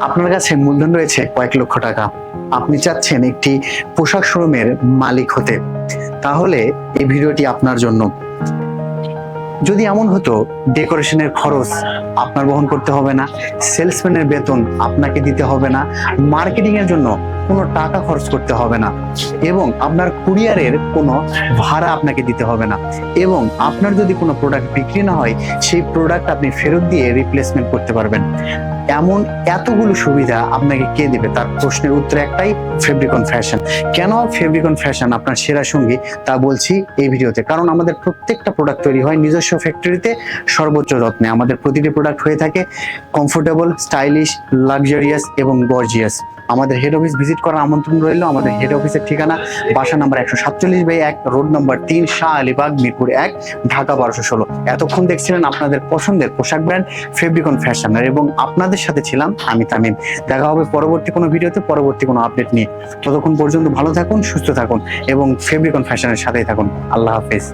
আপনার কাছে মূলধন রয়েছে কয়েক লক্ষ টাকা। আপনি চাচ্ছেন একটি পোশাক শোরুমের মালিক হতে। তাহলে এই ভিডিওটি আপনার জন্য। যদি এমন হতো, ডেকোরেশনের খরচ আপনার বহন করতে হবে না, সেলসম্যানের বেতন আপনাকে দিতে হবে না মার্কেটিং এর জন্য কোনো টাকা খরচ করতে হবে না। এবং আপনার কুরিয়ারের কোনো ভাড়া আপনাকে দিতে হবে না। এবং আপনার যদি কোনো প্রোডাক্ট বিক্রি না হয়, সেই প্রোডাক্ট আপনি ফেরত দিয়ে রিপ্লেসমেন্ট করতে পারবেন। এমন এতগুলো সুবিধা আপনাকে কে দেবে? তার প্রশ্নের উত্তর একটাই ফেব্রিকন ফ্যাশন কেন ফেব্রিকন ফ্যাশন আপনার সেরা সঙ্গী, তা বলছি এই ভিডিওতে। কারণ আমাদের প্রত্যেকটা প্রোডাক্ট তৈরি হয় নিজস্ব ফ্যাক্টরিতে সর্বোচ্চ যত্নে। আমাদের প্রতিটি প্রোডাক্ট হয়ে থাকে কমফোর্টেবল স্টাইলিশ লাক্সারিয়াস এবং গর্জিয়াস আমাদের হেড অফিস ভিজিট করার আমন্ত্রণ রইল। আমাদের হেড অফিসের ঠিকানা বাসা নাম্বার একশো সাতচল্লিশ বাই এক রোড নাম্বার তিন, শাহ আলিবাগ মিরপুর এক, ঢাকা বারোশো ষোলো। এতক্ষণ দেখছিলেন আপনাদের পছন্দের পোশাক ব্র্যান্ড ফেব্রিকন ফ্যাশনের এবং আপনাদের সাথে ছিলাম আমি তামিম। দেখা হবে পরবর্তী কোনো ভিডিওতে, পরবর্তী কোনো আপডেট নিয়ে। ততক্ষণ পর্যন্ত ভালো থাকুন, সুস্থ থাকুন এবং ফেব্রিকন ফ্যাশনের সাথেই থাকুন। আল্লাহ হাফেজ।